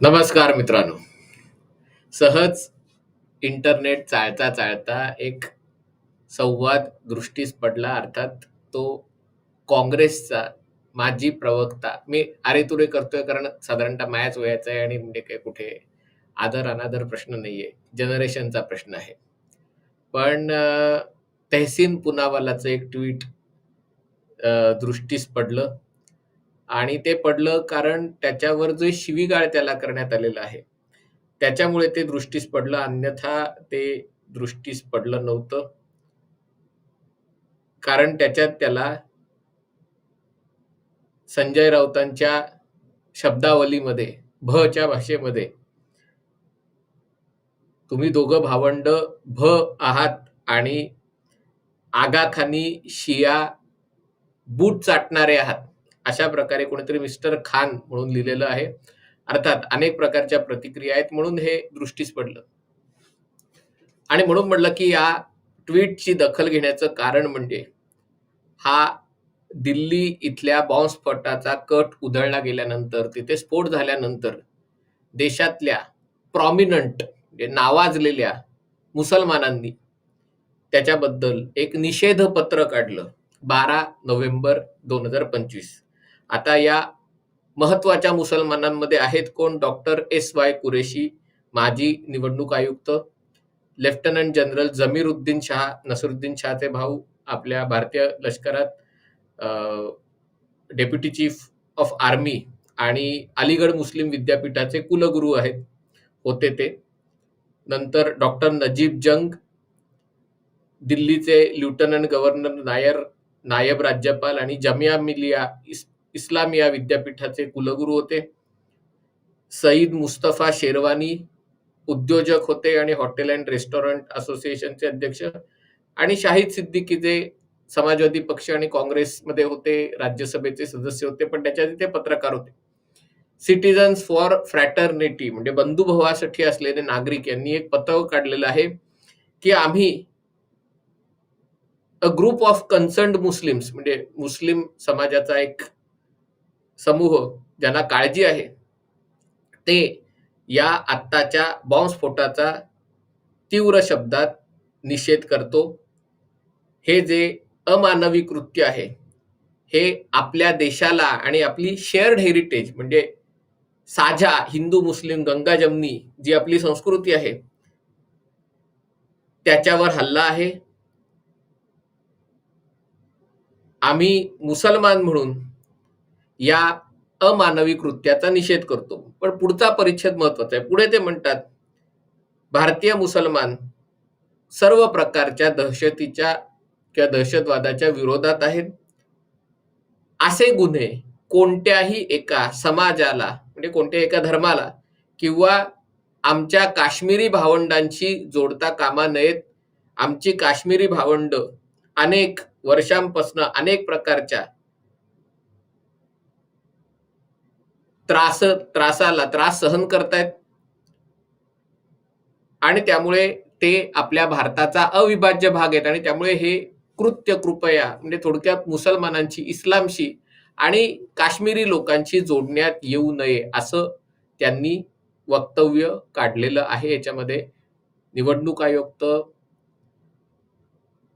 नमस्कार मित्रांनो. सहज इंटरनेट चाळता चाळता एक संवाद दृष्टीस पडला अर्थात तो काँग्रेसचा माजी प्रवक्ता मी अरे तुरे करतोय कारण साधारणतः माझ्याच वयाचा आहे आणि म्हणजे काय कुठे आदर अनादर प्रश्न नाहीये. जनरेशनचा प्रश्न आहे. पण तहसीन पुनावालाचं एक ट्विट दृष्टीस पडलं. आणि ते पडलं कारण त्याच्यावर जो शिवीगाळ त्याला करण्यात आलेला आहे त्याच्यामुळे ते दृष्टीस पडलं. अन्यथा ते दृष्टीस पडलं नव्हतं. कारण त्याच्यात त्याला संजय राऊतांच्या शब्दावलीमध्ये भच्या भाषेमध्ये तुम्ही दोघं भावंड भ आहात आणि आगाखानी शिया बूट चाटणारे आहात. अशा प्रकारे कोणीतरी मिस्टर खान म्हणून लिहिलेलं आहे. अर्थात अनेक प्रकारच्या प्रतिक्रिया आहेत म्हणून हे दृष्टीस पडलं. आणि म्हणून म्हटलं की या ट्विटची दखल घेण्याचं कारण म्हणजे हा दिल्ली इथल्या बॉम्बस्फोटाचा कट उधळला गेल्यानंतर तिथे स्फोट झाल्यानंतर देशातल्या प्रॉमिनंट म्हणजे नावाजलेल्या मुसलमानांनी त्याच्याबद्दल एक निषेध पत्र काढलं बारा नोव्हेंबर दोन हजार पंचवीस. आता या महत्त्वाच्या मुसलमानांमध्ये आहेत कोण? डॉक्टर एस वाय कुरेशी माजी निवडणूक आयुक्त लेफ्टनंट जनरल जमीरुद्दीन शहा नसरुद्दीन शहाचे भाऊ आपल्या भारतीय लष्करात डेप्युटी चीफ ऑफ आर्मी आणि अलीगड मुस्लिम विद्यापीठाचे कुलगुरू आहेत. होते ते. नंतर डॉक्टर नजीब जंग दिल्लीचे ल्युटनंट गव्हर्नर नायर नायब राज्यपाल आणि जमिया मिलिया इस, इस्लामिया विद्यापीठाचे कुलगुरू होते. सईद मुस्तफा शेरवानी उद्योजक होते आणि हॉटेल अँड रेस्टॉरंट असोसिएशनचे अध्यक्ष आणि शाहिद सिद्दीकी जे समाजवादी पक्ष आणि काँग्रेसमध्ये होते राज्यसभेचे सदस्य होते पण त्याच्या ते पत्रकार होते. सिटीजन्स फॉर फ्रॅटर्निटी म्हणजे बंधुभावासाठी असलेले नागरिक यांनी एक पत्रक काढलेलं आहे की आम्ही a group of concerned Muslims म्हणजे मुस्लिम समाजाचा एक समूह ज्यांना काळजी आहे ते या आत्ताच्या बॉम्बस्फोटाचा तीव्र शब्दात निषेध करतो. हे जे अमानवी कृत्य आहे हे आपल्या देशाला आणि आपली शेअर्ड हेरिटेज म्हणजे साझा हिंदू मुस्लिम गंगा जमनी जी आपली संस्कृती आहे त्याच्यावर हल्ला आहे. आम्ही मुसलमान म्हणून या अमानवी कृत्याचा निषेध करतो. पण पुढचा परिच्छेद महत्त्वाचा आहे. पुढे ते म्हणतात भारतीय मुसलमान सर्व प्रकारच्या दहशतीच्या किंवा दहशतवादाच्या विरोधात आहेत. असे गुन्हे कोणत्याही एका समाजाला म्हणजे कोणत्याही एका धर्माला किंवा आमच्या काश्मीरी भावंडांशी जोडता कामा नयेत. आमची काश्मीरी भावंड अनेक वर्षांपासून अनेक प्रकारच्या त्रास त्रासाला त्रास सहन करतायत. आणि त्यामुळे ते आपल्या भारताचा अविभाज्य भाग आहेत. आणि त्यामुळे हे कृत्य कृपया म्हणजे थोडक्यात मुसलमानांची इस्लामशी आणि काश्मीरी लोकांशी जोडण्यात येऊ नये असं त्यांनी वक्तव्य काढलेलं आहे. याच्यामध्ये निवडणूक आयुक्त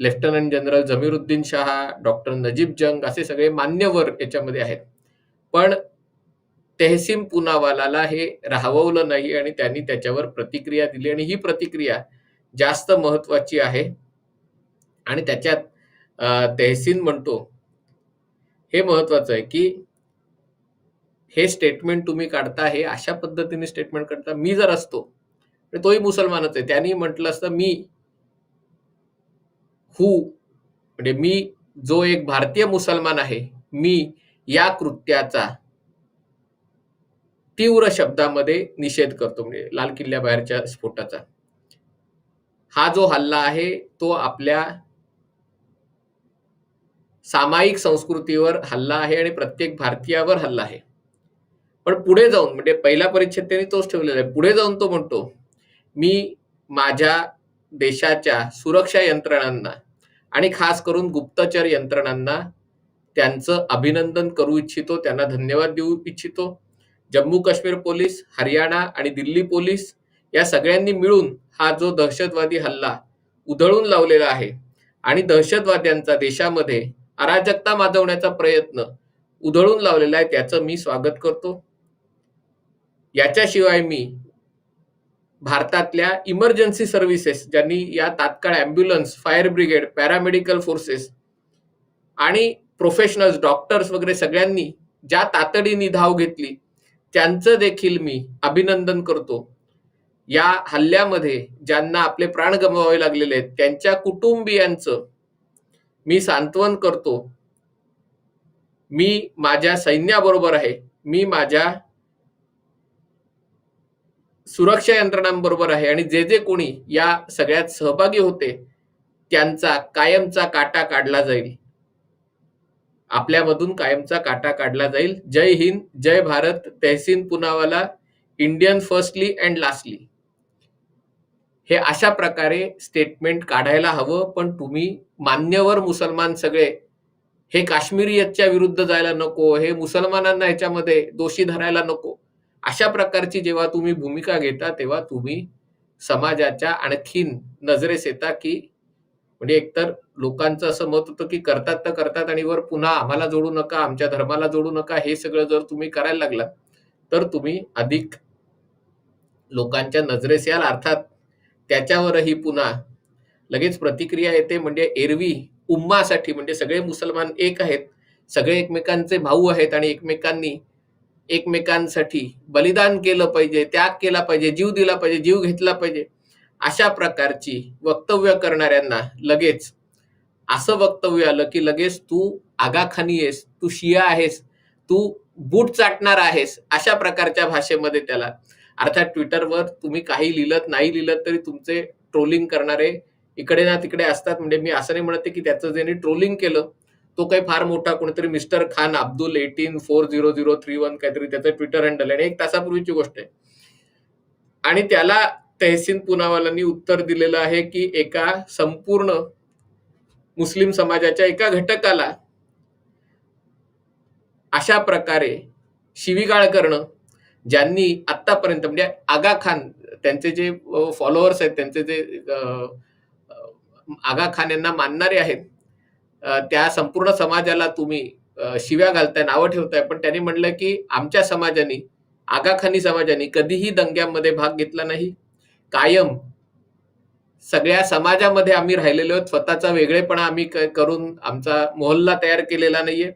lieutenant general Zameeruddin Shah doctor Najeeb Jung असे सगळे मान्यवर याच्यामध्ये आहेत. पण तहसीम पुनावालाला हे राहवलं नाही आणि त्यांनी त्याच्यावर प्रतिक्रिया दिली आणि ही प्रतिक्रिया जास्त महत्वाची आहे. आणि त्याच्यात तेहसीन म्हणतो हे महत्वाचं आहे की हे स्टेटमेंट तुम्ही काढता हे अशा पद्धतीने स्टेटमेंट काढता मी जर असतो तर तोही मुसलमानच आहे. त्यांनी म्हटलं असतं मी हू म्हणजे मी जो एक भारतीय मुसलमान आहे मी या कृत्याचा तीव्र शब्दामध्ये निषेध करतो म्हणजे लाल किल्ल्याबाहेरच्या स्फोटाचा. हा जो हल्ला आहे तो आपल्या सामायिक संस्कृतीवर हल्ला आहे आणि प्रत्येक भारतीयावर हल्ला आहे. पण पुढे जाऊन म्हणजे पहिला परिच्छेद त्यांनी तोच ठेवलेला आहे. पुढे जाऊन तो म्हणतो मी माझ्या देशाच्या सुरक्षा यंत्रणांना आणि खास करून गुप्तचर यंत्रणांना त्यांचं अभिनंदन करू इच्छितो त्यांना धन्यवाद देऊ इच्छितो. जम्मू काश्मीर पोलीस हरियाणा आणि दिल्ली पोलीस या सगळ्यांनी मिळून हा जो दहशतवादी हल्ला उधळून लावलेला आहे आणि दहशतवाद्यांचा देशामध्ये अराजकता माजवण्याचा प्रयत्न उधळून लावलेला आहे त्याचं मी स्वागत करतो. याच्याशिवाय मी भारतातल्या इमर्जन्सी सर्व्हिसेस ज्यांनी या तात्काळ ambulance fire brigade paramedical forces आणि प्रोफेशनल्स डॉक्टर्स वगैरे सगळ्यांनी ज्या तातडीने धाव घेतली त्यांचं देखील मी अभिनंदन करतो. या हल्ल्यामध्ये ज्यांना आपले प्राण गमवावे लागलेले आहेत त्यांच्या कुटुंबियांचं मी सांत्वन करतो. मी माझ्या सैन्याबरोबर आहे. मी माझ्या सुरक्षा यंत्रणांबरोबर आहे आणि जे जे कोणी या सगळ्यात सहभागी होते त्यांचा कायमचा काटा काढला जाईल. आपल्यामधून कायमचा काटा काढला जाईल. जय हिंद जय Bharat Tehseen Poonawalla Indian firstly and lastly. हे अशा प्रकारे स्टेटमेंट काढायला हवं पण तुम्ही मान्यवर मुसलमान सगळे हे काश्मीरियतच्या विरुद्ध जायला नको हे मुसलमानांना ह्याच्यामध्ये दोषी धरायला नको. अशा प्रकारची जेव्हा तुम्ही भूमिका घेता तेव्हा तुम्ही समाजाच्या आणखीन नजरेस येता की म्हणजे एकतर लोकांचं असं मत होतं की करतात तर करतात आणि वर पुन्हा आम्हाला जोडू नका आमच्या धर्माला जोडू नका हे सगळं जर तुम्ही करायला लागला तर तुम्ही अधिक लोकांच्या नजरेस याल अर्थात त्याच्यावरही पुन्हा लगेच प्रतिक्रिया येते म्हणजे एरवी उम्मासाठी म्हणजे सगळे मुसलमान एक आहेत सगळे एकमेकांचे भाऊ आहेत आणि एकमेकांनी एकमेकांसाठी बलिदान केलं पाहिजे त्याग केला पाहिजे जीव दिला पाहिजे जीव घेतला पाहिजे अशा प्रकारची वक्तव्य करणाऱ्यांना लगेच असं वक्तव्य आलं की लगेच तू आगाखानी आहेस तू शिया आहेस तू बूट चाटणार आहेस अशा प्रकारच्या भाषेमध्ये त्याला अर्थात ट्विटरवर तुम्ही काही लिहिलं नाही लिहिलं तरी तुमचे ट्रोलिंग करणारे इकडे ना तिकडे असतात. म्हणजे मी असं नाही म्हणते की त्याचं ज्यांनी ट्रोलिंग केलं तो काही फार मोठा कोणीतरी mister Khan Abdul eighteen four zero zero three one काहीतरी त्याचं ट्विटर हँडल आणि एक तासापूर्वीची गोष्ट आहे. आणि त्याला तहसीन पुनावालांनी उत्तर दिलेलं आहे की एका संपूर्ण मुस्लिम समाजाच्या एका घटकाला अशा प्रकारे शिवीगाळ करणं ज्यांनी आतापर्यंत म्हणजे आगा खान त्यांचे जे फॉलोअर्स आहेत त्यांचे जे आगा खान यांना मानणारे आहेत त्या संपूर्ण समाजाला तुम्ही शिव्या घालताय नावं ठेवताय. पण त्यांनी म्हणलं की आमच्या समाजाने आगाखानी समाजाने कधीही दंग्यामध्ये भाग घेतला नाही. कायम सगळ्या समाजामध्ये आम्ही राहिलेलो आहोत. स्वतःचा वेगळेपणा आम्ही करून आमचा मोहल्ला तयार केलेला नाहीये.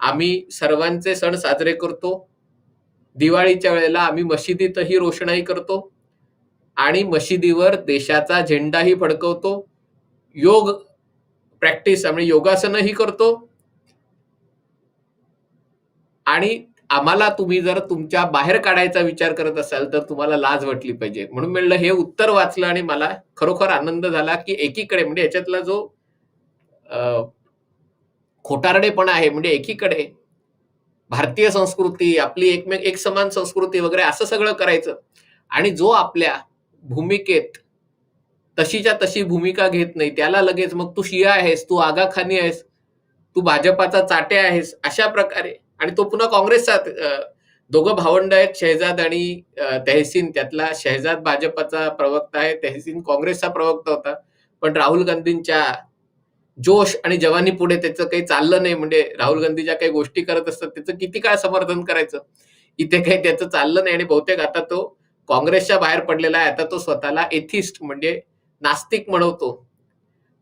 आम्ही सर्वांचे सण साजरे करतो. दिवाळीच्या वेळेला आम्ही मशिदीतही रोषणाई करतो आणि मशिदीवर देशाचा झेंडाही फडकवतो. योग प्रॅक्टिस म्हणजे योगासनही करतो. आणि आम्हाला तुम्ही जर तुमच्या बाहेर काढायचा विचार करत असाल तर तुम्हाला लाज वाटली पाहिजे. म्हणून म्हणलं हे उत्तर वाचलं आणि मला खरोखर आनंद झाला की एकीकडे म्हणजे याच्यातला जो खोटारडेपणा आहे म्हणजे एकीकडे भारतीय संस्कृती आपली एकमेक एक समान संस्कृती वगैरे असं सगळं करायचं. आणि जो आपल्या भूमिकेत तशीच्या तशी भूमिका घेत नाही त्याला लगेच मग तू शिया आहेस तू आगाखानी आहेस तू भाजपाचा चाटे आहेस अशा प्रकारे. आणि तो पुन्हा काँग्रेसचा दोघं भावंड आहेत शहजाद आणि तहसीन. त्यातला शहजाद भाजपाचा प्रवक्ता आहे तहसीन काँग्रेसचा प्रवक्ता होता. पण राहुल गांधींच्या जोश आणि जवानी पुढे त्याचं काही चाललं नाही. म्हणजे राहुल गांधी ज्या काही गोष्टी करत असतात त्याचं किती काळ समर्थन करायचं? इथे काही त्याचं चाललं नाही आणि बहुतेक आता तो काँग्रेसच्या बाहेर पडलेला आहे. आता तो स्वतःला एथिस्ट म्हणजे नास्तिक म्हणवतो.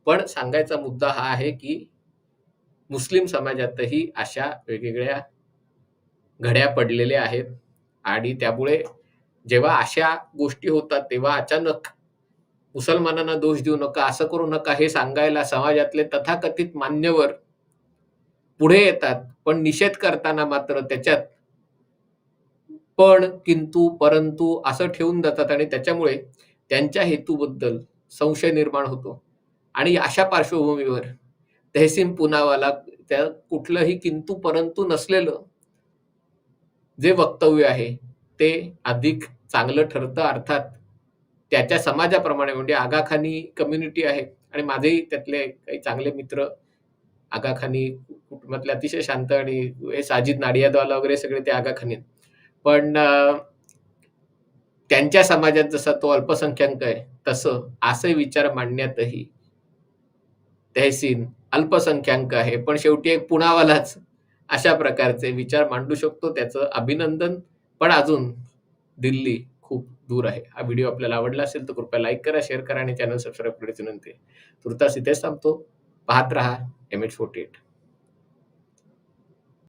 पण सांगायचा मुद्दा हा आहे की मुस्लिम समाजातही अशा वेगवेगळ्या घड्या पडलेल्या आहेत. आणि त्यामुळे जेव्हा अशा गोष्टी होतात तेव्हा अचानक मुसलमानांना दोष देऊ नका असं करू नका हे सांगायला समाजातले तथाकथित मान्यवर पुढे येतात पण निषेध करताना मात्र त्याच्यात पण किंतु परंतु असं ठेवून जातात आणि त्याच्यामुळे त्यांच्या हेतूबद्दल संशय निर्माण होतो. आणि अशा पार्श्वभूमीवर तहसीम पुनावाला त्या कुठलंही किंतु परंतु नसलेलं जे वक्तव्य आहे ते अधिक चांगलं ठरतं अर्थात त्याच्या समाजाप्रमाणे म्हणजे आगाखानी कम्युनिटी आहे आणि माझेही त्यातले काही चांगले मित्र आगाखानी कुटुंबातले अतिशय शांत आणि हे साजिद नाडियादवाला वगैरे सगळे ते आगाखानी पण त्यांच्या समाजात जसा तो अल्पसंख्याक आहे, तसं असे विचार मांडण्यातही तहसीन अल्पसंख्याक आहे, पण शेवटी एक पुणावालाच अशा प्रकारचे विचार मांडू शकतो. त्याचं अभिनंदन. पण अजून दिल्ली दूर आहे. हा व्हिडिओ आपल्याला आवडला असेल तर कृपया लाईक करा, शेअर करा आणि चॅनल सबस्क्राईब करायची विनंती तुर्तास इथेच थांबतो. पाहत रहा एम-एच-48